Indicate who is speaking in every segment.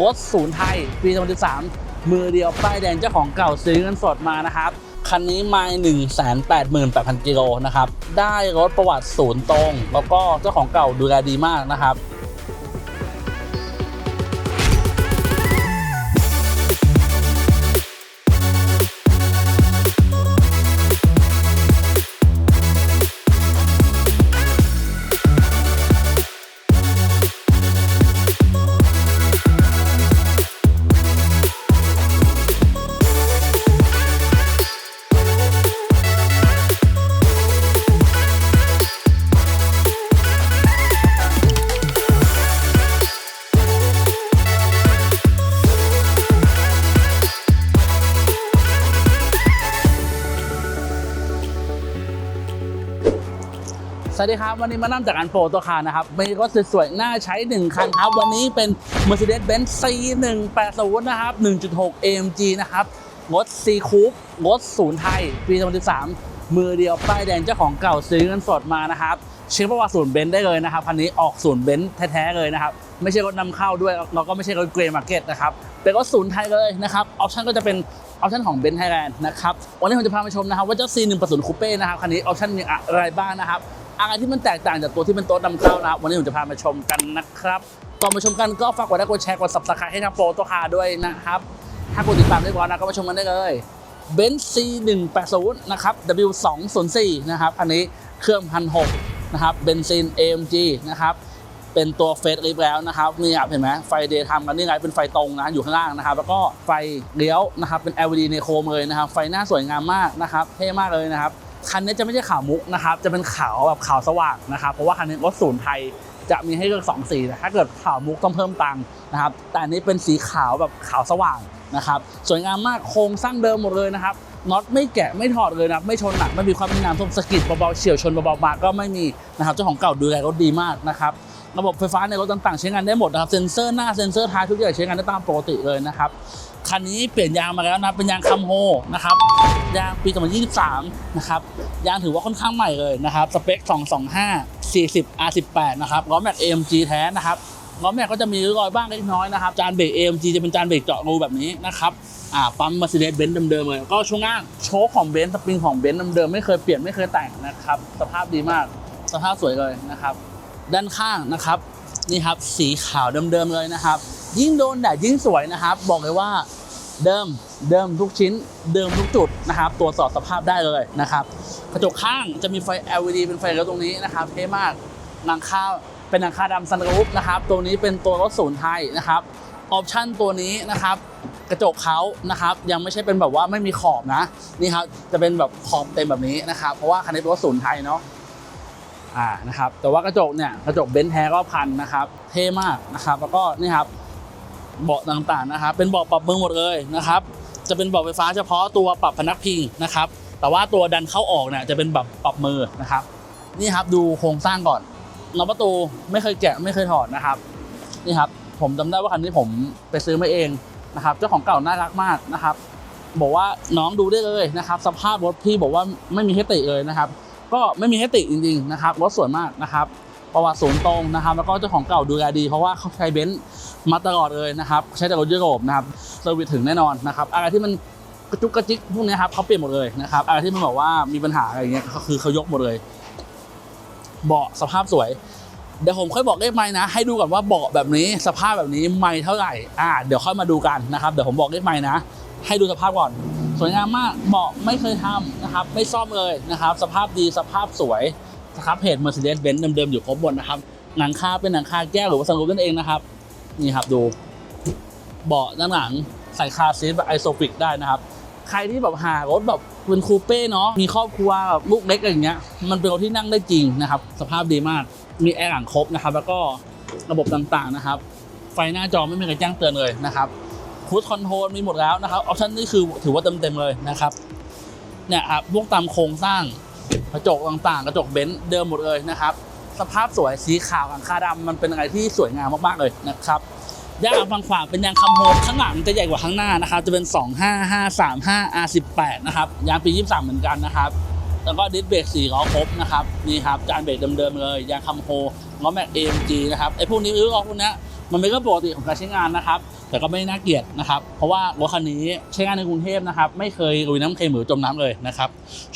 Speaker 1: รถศูนย์ไทย ปี 2013 มือเดียวป้ายแดงเจ้าของเก่าซื้อเงินสดมานะครับ คันนี้ม่1 8 8 0 0 0 กิโลนะครับ ได้รถประวัติศูนย์ตรง แล้วก็เจ้าของเก่าดูแลดีมากนะครับ สวัสดีครับ วันนี้มานั่งจากอันโปรตัวคาร์นะครับมีรถสวยๆน่าใช้ 1 คันครับ วันนี้เป็น Mercedes-Benz C180 นะครับ 1.6 AMG นะครับรถ C Coupe รถศูนย์ไทย ปี2013 มือเดียวป้ายแดงเจ้าของเก่าซื้อเงินสดมานะครับเช็คประวัติศูนย์เบนซ์ได้เลยนะครับคันนี้ออกศูนย์เบนซ์แท้ๆเลยนะครับไม่ใช่รถนำเข้าด้วยแล้วก็ไม่ใช่รถเกรย์มาร์เก็ตนะครับเป็นรถศูนย์ไทยเลยนะครับออปชั่นก็จะเป็นออปชั่นของเบนซ์ไทยแลนด์นะครับวันนี้ผมจะพามาชมนะครับว่าเจ้า C180 Coupe นะครับคันนี้ออปชั่นมีอะไรบ้างนะครับ อะไรที่มันแตกต่างจากตัวที่เป็นโต๊ะนำเข้านะครับวันนี้ผมจะพามาชมกันนะครับก่อนมาชมกันก็ฝากกดไลค์กดแชร์กด subscribe ให้ทางโปรตัวคาด้วยนะครับ ถ้ากดติดตามเรียบร้อยนะก็มาชมกันได้เลยเบนซ์ C180 นะครับ W204 นะครับอันนี้เครื่องพันหกนะครับเบนซิน AMG นะครับเป็นตัวเฟสลิฟแล้วนะครับนี่เห็นไหมไฟเดย์ทำกันนี่ไงเป็นไฟตรงนะอยู่ข้างล่างนะครับแล้วก็ไฟเลี้ยวนะครับเป็น LED ในโคมเลยนะครับไฟหน้าสวยงามมากนะครับเท่มากเลยนะครับ คันนี้จะไม่ใช่ขาวมุกนะครับ จะเป็นขาวแบบขาวสว่างนะครับ เพราะว่าคันนี้รถศูนย์ไทยจะมีให้เลือกสองสีนะถ้าเกิดขาวมุกต้องเพิ่มตังค์นะครับ แต่อันนี้เป็นสีขาวแบบขาวสว่างนะครับ สวยงามมาก โครงสร้างเดิมหมดเลยนะครับน็อตไม่แกะไม่ถอดเลยนะไม่ชนหนักไม่มีความมีน้ำท่วมสกิดเบาๆเฉียวชนเบาๆมาก็ไม่มีนะครับเจ้าของเก่าดูแลรถดีมากนะครับระบบไฟฟ้าในรถต่างๆ ใช้งานได้หมดนะครับเซ็นเซอร์หน้าเซ็นเซอร์ท้ายทุกอย่างใช้งานได้ตามปกติเลยนะครับ คันนี้เปลี่ยนยางมาแล้วนะเป็นยางคัมโฮนะครับยางปี 2023 นะครับยางถือว่าค่อนข้างใหม่เลยนะครับสเปค 225 40 R18 นะครับล้อแม็ก AMG แท้นะครับล้อแม็กก็จะมีรอยบ้างเล็กน้อยนะครับจานเบรก AMG จะเป็นจานเบรกเจาะรูแบบนี้นะครับ่าปั๊ม Mercedes-Benz เดิมๆเลยก็ช่วงล่างโชคของเบนซ์สปริงของเบนซ์เดิมๆไม่เคยเปลี่ยนไม่เคยแต่งนะครับ สภาพดีมาก สภาพสวยเลยนะครับ ด้านข้างนะครับ นี่ครับสีขาวเดิมๆเลยนะครับ ยิ่งโดนแดดยิ่งสวยนะครับ บอกเลยว่าเดิมเดิมทุกชิ้นเดิมทุกจุดนะครับตรวจสอบสภาพได้เลยนะครับกระจกข้างจะมีไฟ LED เป็นไฟเลี้ยวตรงนี้นะครับเท่มากหลังคาเป็นหลังคาดำซันรูฟนะครับตัวนี้เป็นตัวรถศูนย์ไทยนะครับออปชั่นตัวนี้นะครับกระจกเขานะครับยังไม่ใช่เป็นแบบว่าไม่มีขอบนะนี่ครับจะเป็นแบบขอบเต็มแบบนี้นะครับเพราะว่าคันนี้เป็นรถศูนย์ไทยเนาะอ่านะครับแต่ว่ากระจกเนี่ยกระจกเบนซ์แท้ก็พันนะครับเท่มากนะครับแล้วก็นี่ครับ เบาะต่างๆนะครับ เป็นเบาะปรับมือหมดเลยนะครับ จะเป็นเบาะไฟฟ้าเฉพาะตัวปรับพนักพิงนะครับ แต่ว่าตัวดันเข้าออกเนี่ยจะเป็นแบบปรับมือนะครับ นี่ครับดูโครงสร้างก่อนน็อประตูไม่เคยแกะไม่เคยถอดนะครับ นี่ครับผมจำได้ว่าคันนี้ผมไปซื้อมาเองนะครับ เจ้าของเก่าน่ารักมากนะครับ บอกว่าน้องดูได้เลยนะครับ สภาพรถพี่บอกว่าไม่มีให้ติเลยนะครับ ก็ไม่มีให้ติจริง ๆ นะครับรถสวยมากนะครับ ประวัติศูนย์ตรงนะครับ แล้วก็เจ้าของเก่าดูแลดี เพราะว่าเขาใช้เบนซ์มาตลอดเลยนะครับ ใช้แต่รถยุโรปนะครับเซอร์วิสถึงแน่นอนนะครับ อะไรที่มันกระจุกกระจิกพวกนี้ครับเขาเปลี่ยนหมดเลยนะครับ อะไรที่มันบอกว่ามีปัญหาอะไรเงี้ยก็คือเขายกหมดเลย เบาะสภาพสวยเดี๋ยวผมค่อยบอกเลขไม้นะ ให้ดูก่อนว่าเบาะแบบนี้สภาพแบบนี้ไม้เท่าไหร่อ่าเดี๋ยวค่อยมาดูกันนะครับเดี๋ยวผมบอกเลขไม้นะ ให้ดูสภาพก่อน สวยงามมากเบาะไม่เคยทำนะครับ ไม่ซ่อมเลยนะครับ สภาพดีสภาพสวย ครับเพจ Mercedes-Benz เดิมๆอยู่ครบบนนะครับหนังคาเป็นหนังคาแก้วหรือว่าสังรูปนั่นเองนะครับ นี่ครับดู เบาะด้านหลังใส่คาร์ซีทแบบไอโซฟิกได้นะครับ ใครที่แบบหารถแบบเป็นคูเป้เนาะมีครอบครัวแบบลูกเล็กอะไรอย่างเงี้ย มันเป็นรถที่นั่งได้จริงนะครับ สภาพดีมาก มีแอร์หลังครบนะครับ แล้วก็ระบบต่างๆนะครับ ไฟหน้าจอไม่มีใครแจ้งเตือนเลยนะครับคูดคอนโทรลมีหมดแล้วนะครับออปชั่นนี่คือถือว่าเต็มๆเลยนะครับเนี่ยครับพวกตามโครงสร้าง กระจกต่างๆ กระจกเบนซ์เดิมหมดเลยนะครับ สภาพสวยสีขาวหลังคาดำมันเป็นอะไรที่สวยงามมากๆเลยนะครับยางฝั่งขวาเป็นยางคัมโฮข้างหลังจะใหญ่กว่าข้างหน้านะครับ จะเป็น 25535 R18 นะครับยางปี 23 เหมือนกันนะครับ แล้วก็ดิสเบรกสี่ล้อครบนะครับนี่ครับจานเบรกเดิมๆเลยยางคัมโฮล้อแม็ก AMG นะครับไอ้พวกนี้หรือล้อพวกเนี้ยมันเป็นเรื่องปกติของการใช้งานนะครับ แต่ก็ไม่น่าเกลียดนะครับ เพราะว่ารถคันนี้ใช้งานในกรุงเทพนะครับ ไม่เคยลุยน้ำเค็มหรือจมน้ำเลยนะครับ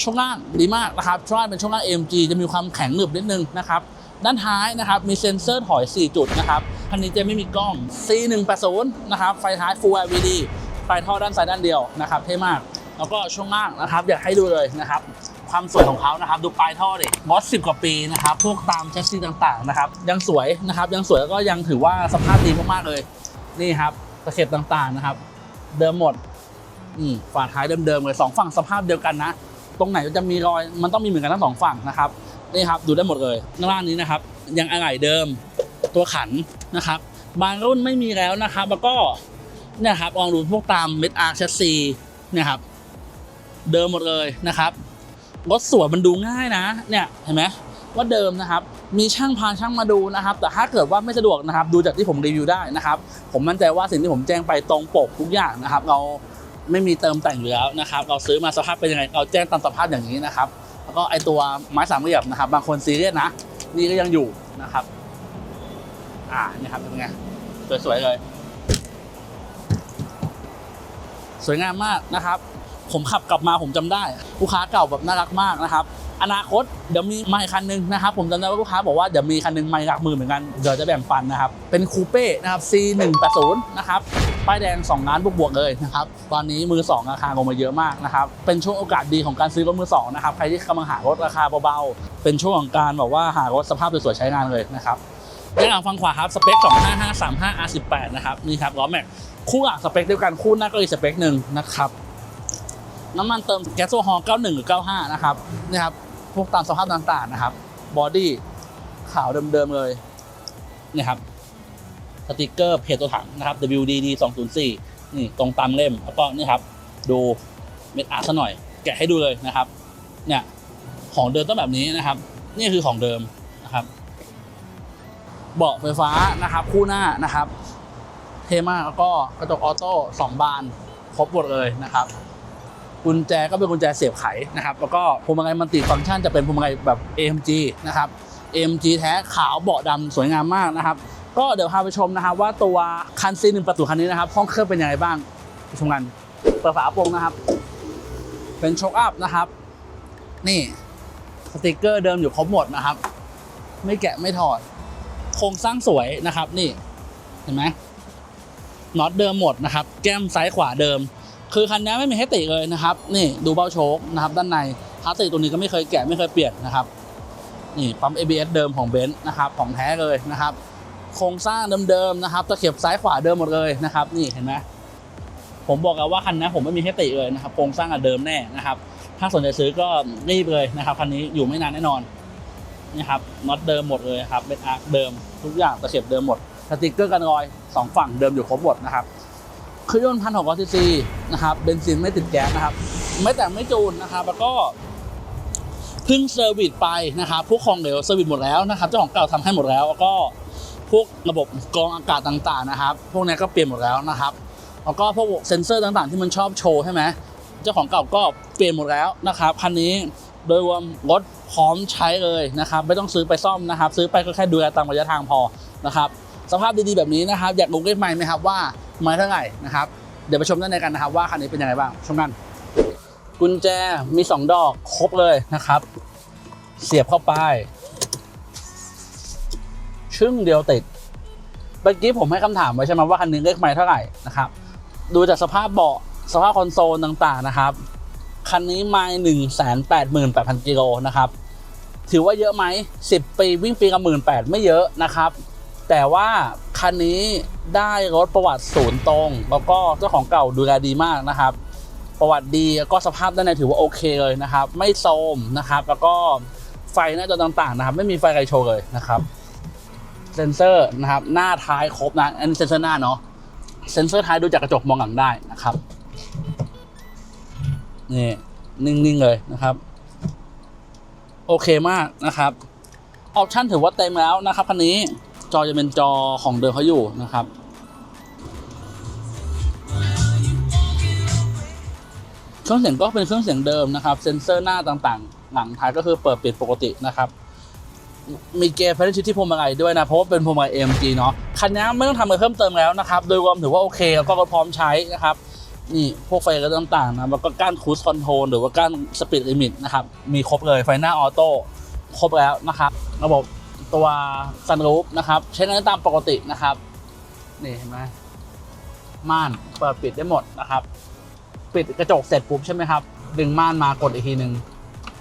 Speaker 1: ช่วงล่างดีมากนะครับ ช่วงล่างเป็นช่วงล่าง AMG จะมีความแข็งหนึบนิดนึงนะครับ ด้านท้ายนะครับมีเซ็นเซอร์ถอย 4 จุดนะครับ คันนี้จะไม่มีกล้อง C180 นะครับ ไฟท้าย Full LED ไฟท่อด้านซ้ายด้านเดียวนะครับ เท่มาก แล้วก็ช่วงล่างนะครับ อยากให้ดูเลยนะครับความสวยของเขานะครับ ดูปลายท่อดิมอสสิบกว่าปีนะครับ พวกตามแชสซีต่างๆนะครับ ยังสวยนะครับ ยังสวยแล้วก็ยังถือว่าสภาพดีมากๆเลย นี่ครับ ตะเข็บต่างๆนะครับ เดิมหมดอืฝาท้ายเดิมๆเลยสองฝั่งสภาพเดียวกันนะ ตรงไหนจะมีรอยมันต้องมีเหมือนกันทั้งสองฝั่งนะครับนี่ครับดูได้หมดเลยข้างล่างนี้นะครับ ยังอะไหล่เดิมตัวขันนะครับ บางรุ่นไม่มีแล้วนะครับ แล้วก็เนี่ยครับลองดูพวกตามเม็ดอาร์แชสซีเนี่ยครับ เดิมหมดเลยนะครับรถสวยมันดูง่ายนะ เนี่ยเห็นไหมว่าเดิมนะครับ มีช่างพาช่างมาดูนะครับ แต่ถ้าเกิดว่าไม่สะดวกนะครับ ดูจากที่ผมรีวิวได้นะครับ ผมมั่นใจว่าสิ่งที่ผมแจ้งไปตรงปกทุกอย่างนะครับ เราไม่มีเติมแต่งอยู่แล้วนะครับ เราซื้อมาสภาพเป็นยังไง เราแจ้งตามสภาพอย่างนี้นะครับ แล้วก็ไอตัวไม้สามเหลี่ยมนะครับ บางคนซีเรียสนะ นี่ก็ยังอยู่นะครับ อ่านี่ครับเป็นไงสวยๆเลย สวยงามมากนะครับ ผมขับกลับมาผมจำได้ ลูกค้าเก่าแบบน่ารักมากนะครับ อนาคตเดี๋ยวมีไม่คันหนึงนะครับผมจำได้ว่าลูกค้าบอกว่าเดี๋ยวมีคันหนึงไม่หลักหมื่นเหมือนกันเดี๋ยวจะแบ่งปันนะครับเป็นคูเป้นะครับ C180 นะครับป้ายแดง2ล้านบวกๆเลยนะครับตอนนี้มือ2ราคาลงมาเยอะมากนะครับเป็นช่วงโอกาสดีของการซื้อรถมือ2นะครับใครที่กำลังหารถราคาเบาๆเป็นช่วงของการแบบว่าหารถสภาพสวยๆใช้งานเลยนะครับด้านหลังฝั่งขวาครับสเปค 25535 R18 นะครับนี่ครับล้อแม็กคู่หลังสเปคเดียวกันคู่หน้าก็อีกสเปคหนึ่งนะครับน้ำมันเติมแก๊สโซฮอล์91 หรือ 95 นะครับนี่ครับ วกตามสภาพต่างๆนะครับบอดี้ขาวเดิมๆเลยนี่ครับสติกเกอร์เพจตัวถังนะครับ WDD 204นี่ตรงตามเล่มแล้วก็นี่ครับ ดูเม็ดอาร์ซะหน่อย แกะให้ดูเลยนะครับ เนี่ยของเดิมต้องแบบนี้นะครับ นี่คือของเดิมนะครับ เบาะไฟฟ้านะครับ คู่หน้านะครับ เท่มากแล้วก็กระจกออโต้สองบาน ครบหมดเลยนะครับ กุญแจก็เป็นกุญแจเสียบไขนะครับแล้วก็พวงมาลัยมันติฟังก์ชันจะเป็นพวงมาลัยแบบ AMG นะครับ AMG แท้ขาวเบาะดำสวยงามมากนะครับก็เดี๋ยวพาไปชมนะครับว่าตัวคันซีหนึ่งประตูคันนี้นะครับห้องเครื่องเป็นยังไงบ้างไปชมกันเปิดฝาโปรงนะครับ เป็นโชคอัพนะครับ นี่สติกเกอร์เดิมอยู่ครบหมดนะครับ ไม่แกะไม่ถอด โครงสร้างสวยนะครับ นี่เห็นไหมน็อตเดิมหมดนะครับ แก้มซ้ายขวาเดิม คือคันนี้ไม่มีให้ติเลยนะครับ นี่ดูเบ้าโชคนะครับ ด้านในพลาสติกตัวนี้ก็ไม่เคยแกะไม่เคยเปลี่ยนนะครับ นี่ปั๊ม ABS เดิมของเบนซ์นะครับของแท้เลยนะครับ โครงสร้างเดิมๆนะครับตะเข็บซ้ายขวาเดิมหมดเลยนะครับ นี่เห็นไหมผมบอกแล้วว่าคันนี้ผมไม่มีให้ติเลยนะครับโครงสร้างอะเดิมแน่นะครับ ถ้าสนใจซื้อก็รีบเลยนะครับคันนี้อยู่ไม่นานแน่นอนนี่ครับน็อตเดิมหมดเลยครับเป็นอาร์คเดิมทุกอย่างตะเข็บเดิมหมดสติกเกอร์กันรอยสองฝั่งเดิมอยู่ครบหมดนะครับ เครื่องยนต์พันหกร้อยซีซีนะครับเบนซินไม่ติดแก๊สนะครับ ไม่แต่งไม่จูนนะครับ แล้วก็เพิ่งเซอร์วิสไปนะครับพวกของเหลวเซอร์วิสหมดแล้วนะครับเจ้าของเก่าทำให้หมดแล้ว แล้วก็พวกระบบกรองอากาศต่างๆนะครับ พวกนี้ก็เปลี่ยนหมดแล้วนะครับแล้วก็พวกเซ็นเซอร์ต่างๆ ที่มันชอบโชว์ใช่ไหมเจ้าของเก่าก็เปลี่ยนหมดแล้วนะครับคันนี้โดยรวมรถพร้อมใช้เลยนะครับ ไม่ต้องซื้อไปซ่อมนะครับ ซื้อไปก็แค่ดูแลตามระยะทางพอนะครับสภาพดีๆแบบนี้นะครับ อยากรู้เลขไม้ไหมครับว่า ม้เท่าไหร่นะครับ เดี๋ยวไปชมด้านในกันนะครับว่าคันนี้เป็นยังไงบ้างชมกัน กุญแจมี 2 ดอกครบเลยนะครับ เสียบเข้าไป ชึ่งเดียวติดเมื่อกี้ผมให้คำถามไว้ใช่ไหมว่าคันนี้เลขไม้เท่าไหร่นะครับ ดูจากสภาพเบาะสภาพคอนโซลต่างๆนะครับคันนี้ไม้หนึ่งแสนแปดหมื่นแปดพันกิโลนะครับถือว่าเยอะไหมสิบปีวิ่งปีกับหมื่นแปดไม่เยอะนะครับ แต่ว่า คันนี้ได้รถประวัติศูนย์ตรง แล้วก็เจ้าของเก่าดูแลดีมากนะครับ ประวัติดีแล้วก็สภาพด้านในถือว่าโอเคเลยนะครับ ไม่โทรมนะครับ แล้วก็ไฟหน้าจอต่างๆนะครับ ไม่มีไฟอะไรโชว์เลยนะครับเซนเซอร์นะครับ หน้าท้ายครบนะอันนี้เซนเซอร์หน้าเนาะเซนเซอร์ท้ายดูจากกระจกมองหลังได้นะครับนี่นิ่งๆเลยนะครับ โอเคมากนะครับ ออปชั่นถือว่าเต็มแล้วนะครับคันนี้ จอจะเป็นจอของเดิมเขาอยู่นะครับ เครื่องเสียงก็เป็นเครื่องเสียงเดิมนะครับ เซ็นเซอร์หน้าต่างๆ หลังท้ายก็คือเปิดปิดปกตินะครับมีเกมเพลนชิตที่พวงมาลัยด้วยนะ เพราะว่าเป็นพวงมาลัย AMG เนาะคันนี้ไม่ต้องทำอะไรเพิ่มเติมแล้วนะครับ โดยรวมถือว่าโอเคแล้วก็พร้อมใช้นะครับ นี่พวกไฟก็ต่างๆนะแล้วก็ก้านคูสคอนโทรลหรือว่าก้านสปีดลิมิตนะครับ มีครบเลยไฟหน้าออโต้ครบแล้วนะครับระบบ ตัวซันรูฟนะครับใช้งานได้ตามปกตินะครับนี่เห็นไหมม่านเปิดปิดได้หมดนะครับ ปิดกระจกเสร็จปุ๊บใช่ไหมครับ ดึงม่านมากดอีกทีหนึ่ง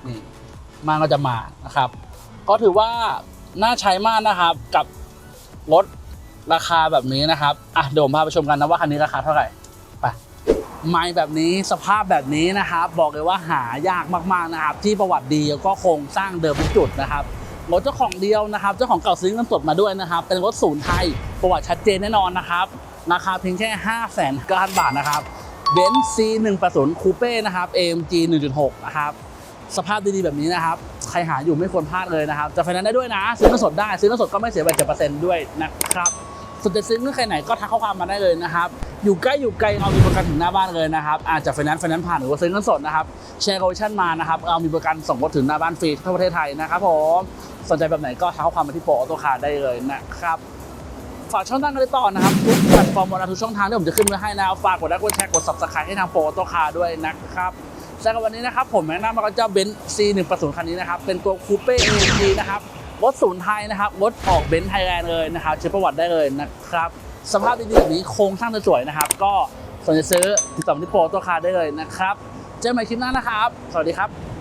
Speaker 1: นี่ม่านก็จะมานะครับ ก็ถือว่าน่าใช้มากนะครับกับรถราคาแบบนี้นะครับอะเดี๋ยวผมพาไปชมกันนะว่าคันนี้ราคาเท่าไหร่ไปไม้แบบนี้สภาพแบบนี้นะครับ บอกเลยว่าหายากมากๆนะครับ ที่ประวัติดีแล้วก็โครงสร้างเดิมทุกจุดนะครับ รถเจ้าของเดียวนะครับ เจ้าของเก่าซื้อเงินสดมาด้วยนะครับ เป็นรถศูนย์ไทย ประวัติชัดเจนแน่นอนนะครับ ราคาเพียงแค่5 9 0 0 0 0บาทนะครับเบนซ์ C 1 8 0คูเป้นะครับ AMG 1.6 นะครับ สภาพดีๆ แบบนี้นะครับ ใครหาอยู่ไม่ควรพลาดเลยนะครับ จะไฟแนนซ์ได้ด้วยนะ ซื้อเงินสดได้ ซื้อเงินสดก็ไม่เสียแบตเจ็ดเปอร์เซ็นต์ด้วยนะครับ สนใจซื้อเงื่อนไขไหนก็ทักข้อความมาได้เลยนะครับอยู่ใกล้อยู่ไกลเรามีประกันถึงหน้าบ้านเลยนะครับอาจจะไฟแนนซ์ไฟแนนซ์ผ่านหรือว่าซื้อเงินสดนะครับแชร์โคชั่นมานะครับเรามีประกันส่งรถถึงหน้าบ้านฟรีทั่วประเทศไทยนะครับผมสนใจแบบไหนก็ทักข้อความมาที่โปรออโต้คาร์ได้เลยนะครับฝากช่องทางกันต่อนะครับทุกแพลตฟอร์มวันทุกช่องทางที่ผมจะขึ้นไว้ให้นะฝากกดไลค์กดแชร์กด subscribe ให้ทางโปรตัวคาด้วยนะครับสำหรับวันนี้นะครับผมแนะนำมาก็จะเบนซ์ C 1 8 0 คันนี้นะครับเป็นตัวคูเป้ AMG นะครับ รถศูนย์ไทยนะครับรถออกเบนซ์ไทยแลนด์เลยนะครับเช็คประวัติได้เลยนะครับสภาพดีๆแบบนี้โครงสร้างสวยๆนะครับ ก็สนใจซื้อติดต่อที่โปรตัวคาได้เลยนะครับ เจอกันใหม่คลิปหน้านะครับ สวัสดีครับ